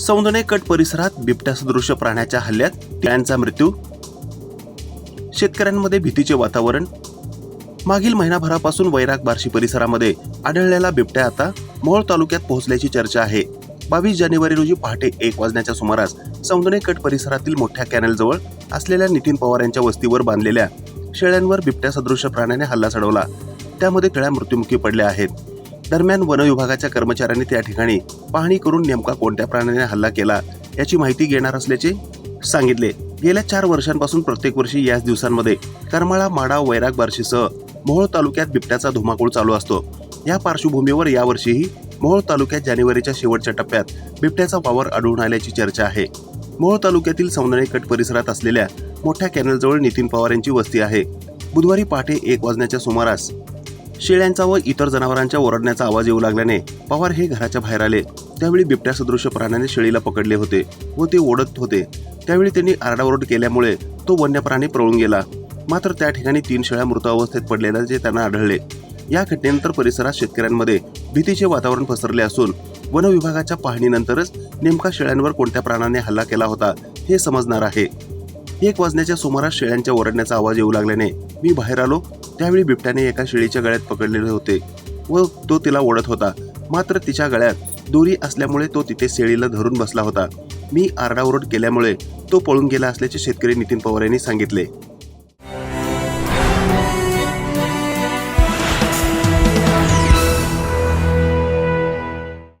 सौंदणे cut परिसरात बिबट्यासदृश्य प्राण्याच्या हल्ल्यात त्यांचा मृत्यू. शेतकऱ्यांमध्ये भीतीचे वातावरण. मागील महिनाभरापासून वैराग बार्शी परिसरामध्ये आढळलेला बिबट्या आता मोहोळ तालुक्यात पोहोचल्याची चर्चा आहे. बावीस जानेवारी रोजी पहाटे एक वाजण्याच्या सुमारास सौंदणे कट परिसरातील मोठ्या कॅनलजवळ असलेल्या नितीन पवार यांच्या वस्तीवर बांधलेल्या शेळ्यांवर बिबट्या सदृश्य प्राण्याने हल्ला चढवला. त्यामध्ये शेळ्या मृत्युमुखी पडल्या आहेत. दरम्यान वन विभागाच्या कर्मचाऱ्यांनी त्या ठिकाणी पाहणी करून नेमका कोणत्या प्राण्याने हल्ला केला याची माहिती घेणार असल्याचे सांगितले. गेल्या चार वर्षांपासून प्रत्येक वर्षी याच दिवसांमध्ये करमाळा माडा वैराग बार्शीसह मोहोळ तालुक्यात बिबट्याचा धुमाकूळ चालू असतो. या पार्श्वभूमीवर यावर्षीही मोहोळ तालुक्यात जानेवारीच्या शेवटच्या टप्प्यात बिबट्याचा वावर आढळून आल्याची चर्चा आहे. मोहोळ तालुक्यातील सौंदर्यकट परिसरात असलेल्या मोठ्या कॅनलजवळ नितीन पवार यांची वस्ती आहे. बुधवारी पहाटे एक वाजण्याच्या सुमारास शेळ्यांचा व इतर जनावरांच्या ओरडण्याचा आवाज येऊ लागल्याने पवार हे घराच्या बाहेर आले. त्यावेळी बिबट्या सदृश्य प्राण्याने शेळीला पकडले होते व ते ओढत होते. त्यावेळी त्यांनी आरडाओरड केल्यामुळे तो वन्य प्राणी पळून गेला. मात्र त्या ठिकाणी तीन शेळ्या मृत अवस्थेत पडलेल्या जे त्यांना आढळले. या घटनेनंतर परिसरात शेतकऱ्यांमध्ये भीतीचे वातावरण पसरले असून वन विभागाच्या पाहणीनंतरच नेमका शेळ्यांवर कोणत्या प्राण्याने हल्ला केला होता हे समजणार आहे. एक वाजण्याच्या सुमारास शेळ्यांच्या ओरडण्याचा आवाज येऊ लागल्याने मी बाहेर आलो त्यावेळी बिबट्याने एका शेळीच्या गळ्यात पकडलेले होते व तो तिला ओढत होता. मात्र तिच्या गळ्यात दोरी असल्यामुळे तो तिथे शेळीला धरून बसला होता. मी आरडाओरड केल्यामुळे तो पळून गेला असल्याचे शेतकरी नितीन पवार यांनी सांगितले.